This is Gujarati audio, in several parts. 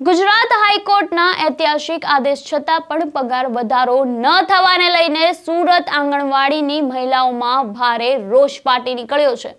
ગુજરાત હાઈકોર્ટના ઐતિહાસિક આદેશ છતાં પણ પગાર વધારો ન થવાને લઈને સુરત આંગણવાડીની મહિલાઓમાં ભારે રોષ પાટી નીકળ્યો છે.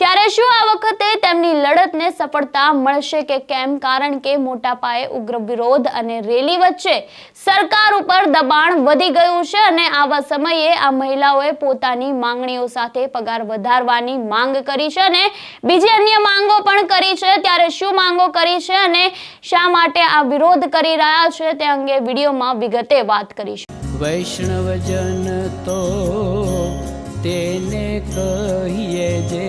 ત્યારે શું આ વખતે તેમની લડતને સફળતા મળશે કે કેમ? કારણ કે મોટા પાયે ઉગ્ર વિરોધ અને રેલી વચ્ચે સરકાર ઉપર દબાણ વધી ગયું છે અને આવા સમયે આ મહિલાઓએ પોતાની માંગણીઓ સાથે પગાર વધારવાની માંગ કરી છે અને બીજી અન્ય માંગો પણ કરી છે. ત્યારે શું માંગો કરી છે અને શા માટે આ વિરોધ કરી રહ્યા છે તે અંગે વિડીયોમાં વિગતે વાત કરીશું. વૈષ્ણવજન તો તેને કહીએ જે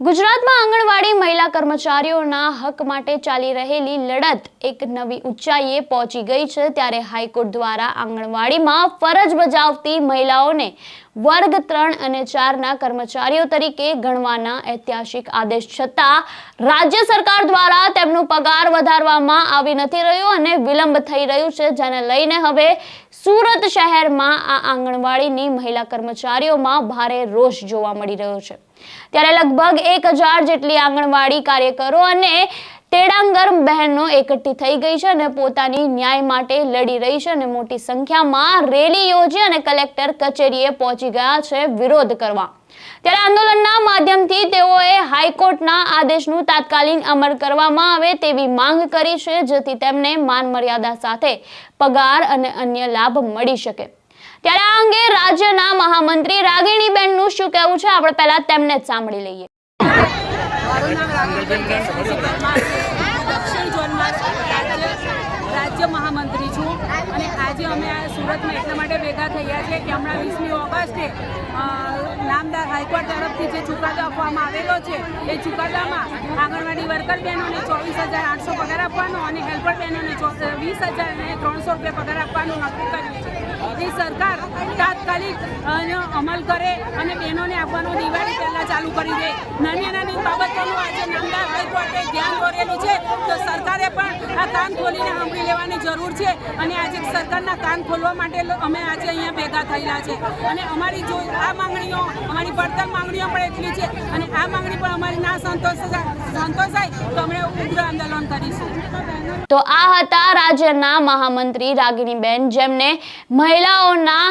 ગુજરાતમાં આંગણવાડી મહિલા કર્મચારીઓના હક માટે ચાલી રહેલી લડત એક નવી ઊંચાઈએ પહોંચી ગઈ છે ત્યારે હાઈકોર્ટ દ્વારા આંગણવાડીમાં ફરજ બજાવતી મહિલાઓને વર્ગ ત્રણ અને ચારના કર્મચારીઓ તરીકે ગણવાના ઐતિહાસિક આદેશ છતાં રાજ્ય સરકાર દ્વારા તેમનું પગાર વધારવામાં આવી નથી રહ્યું અને વિલંબ થઈ રહ્યું છે, જેને લઈને હવે સુરત શહેરમાં આ આંગણવાડીની મહિલા કર્મચારીઓમાં ભારે રોષ જોવા મળી રહ્યો છે. ત્યારે લગભગ એક હજાર જેટલી આંગણવાડી કાર્યકરો અને તેડાંગર બહેનો એકઠી થઈ ગઈ છે અને પોતાની ન્યાય માટે લડી રહી છે અને મોટી સંખ્યામાં રેલી યોજી અને કલેક્ટર કચેરીએ પહોંચી ગયા છે વિરોધ કરવા. ત્યારે આંદોલનના માધ્યમથી તેઓએ હાઈકોર્ટના આદેશનું તાત્કાલિક અમલ કરવામાં આવે તેવી માંગ કરી છે, જેથી તેમને માન મર્યાદા સાથે પગાર અને અન્ય લાભ મળી શકે. ત્યારે આ અંગે રાજ્યના મહામંત્રી રાગિણીબેનનું શું કહેવું છે? આપણે પહેલા તેમને જ સાંભળી લઈએ. દક્ષિણ રાજ્ય મહામંત્રી છું અને આજે અમે આ સુરતમાં એટલા માટે ભેગા થયા છે કે હમણાં વીસમી ઓગસ્ટે નામદાર હાઈકોર્ટ તરફથી જે ચુકાદો આપવામાં આવેલો છે, એ ચુકાદામાં આંગણવાડી વર્કર બહેનોને ચોવીસ હજાર આઠસો પગાર આપવાનો અને હેલ્પર બહેનોને વીસ હજાર અને ત્રણસો રૂપિયા પગાર આપવાનું નક્કી કર્યું છે. એ સરકાર તાત્કાલિક અમલ કરે અને બહેનોને આપવાનું દિવાળી પહેલાં ચાલુ કરી દે. નાની નાની બાબતોનું આજે નામદાર હાઈકોર્ટે ધ્યાન દોરેલું છે. તો સરકારે પણ આ કાન ખોલીને સાંભળી લેવાની જરૂર છે અને આજે સરકારના કાન ખોલવા માટે અમે આજે અહીંયા ભેગા થયેલા છે. અને અમારી જો આ માંગણીઓ, અમારી પડતર માંગણીઓ પણ એટલી છે અને આ માંગણી પણ અમારી ના સંતોષ સંતોષાય તો અમે ઉગ્ર આંદોલન કરીશું. તો આ હતા રાજ્યના મહામંત્રી રાગિણીબેન, જેમને મહિલાઓના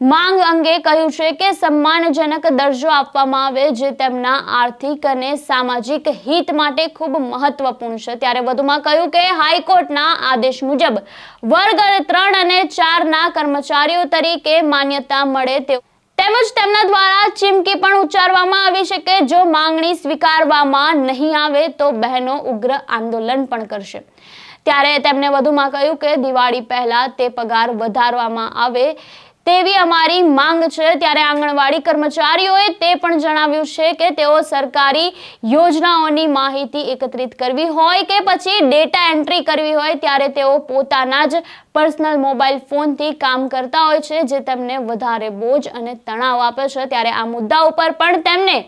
માંગ અંગે કહ્યું છે કે સન્માનજનક દરજ્જો આપવામાં આવે જે તેમના આર્થિક અને સામાજિક હિત માટે ખૂબ મહત્વપૂર્ણ છે. ત્યારે વધુમાં કહ્યું કે હાઈકોર્ટના આદેશ મુજબ વર્ગ ત્રણ અને ચારના કર્મચારીઓ તરીકે માન્યતા મળે તે તેમજ તેમના દ્વારા ચીમકી પણ ઉચ્ચારવામાં આવી છે કે જો માંગણી સ્વીકારવામાં નહીં આવે તો બહેનો ઉગ્ર આંદોલન પણ કરશે. ત્યારે તેમણે વધુમાં કહ્યું કે દિવાળી પહેલા તે પગાર વધારવામાં આવે તેવી અમારી માંગ છે. ત્યારે આંગણવાડી કર્મચારીઓએ તે પણ જણાવ્યું છે કે તેઓ સરકારી યોજનાઓની માહિતી એકત્રિત કરવી હોય કે પછી ડેટા એન્ટ્રી કરવી હોય ત્યારે તેઓ પોતાના જ પર્સનલ મોબાઈલ ફોનથી કામ કરતા હોય છે, જે તેમને વધારે બોજ અને તણાવ આપે છે. ત્યારે આ મુદ્દા ઉપર પણ તેમને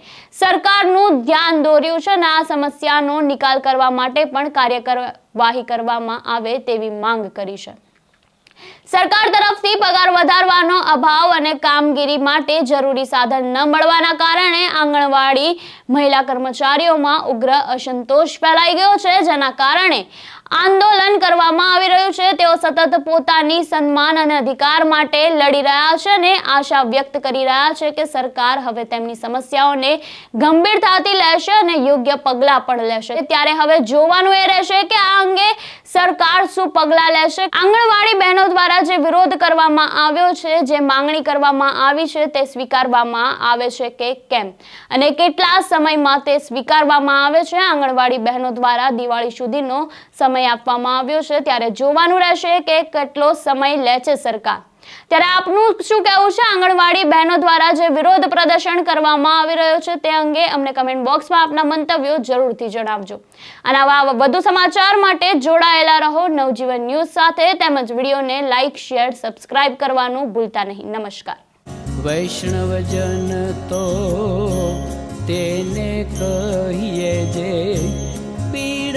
સરકારનું ધ્યાન દોર્યું છે અને આ સમસ્યાનો નિકાલ કરવા માટે પણ કાર્યવાહી કરવામાં આવે તેવી માંગ કરી છે. સરકાર તરફથી વધારવાનો અભાવ અને કામગીરી માટે જરૂરી સાધન ન મળવાના કારણે આંગણવાડી મહિલા કર્મચારીઓમાં ઉગ્ર અસંતોષ ફેલાઈ ગયો છે, જેના કારણે આંદોલન કરવામાં આવી રહ્યું છે. તેઓ સતત પોતાની સન્માન અને અધિકાર માટે લડી રહ્યા છે અને આશા વ્યક્ત કરી રહ્યા છે કે સરકાર હવે તેમની સમસ્યાઓને ગંભીરતાથી લેશે અને યોગ્ય પગલાં પણ લેશે. ત્યારે હવે જોવાનું એ રહેશે કે આ અંગે સરકાર શું પગલાં લેશે? આંગણવાડી બહેનો દ્વારા જે વિરોધ કરવામાં આવ્યો છે, જે માંગણી કરવામાં આવી છે, તે સ્વીકારવામાં આવે છે કે કેમ? અને કેટલા સમયમાં તે સ્વીકારવામાં આવે છે? આંગણવાડી બહેનો દ્વારા દિવાળી સુધીનો સમય આપવામાં આવ્યો છે ત્યારે જોવાનું રહેશે કે કેટલો સમય લે છે સરકાર. ત્યારે આપનું શું કહેવું છે? આંગણવાડી બહેનો દ્વારા જે વિરોધ પ્રદર્શન કરવામાં આવી રહ્યો છે તે અંગે અમને કમેન્ટ બોક્સમાં આપના મંતવ્યો જરૂરથી જણાવજો. અને આવા વધુ સમાચાર માટે જોડાયેલા રહો નવજીવન ન્યૂઝ સાથે તેમજ વિડીયોને લાઇક શેર સબસ્ક્રાઇબ કરવાનું ભૂલતા નહીં. નમસ્કાર. વૈષ્ણવજન તો તેને કહીએ જે પીડ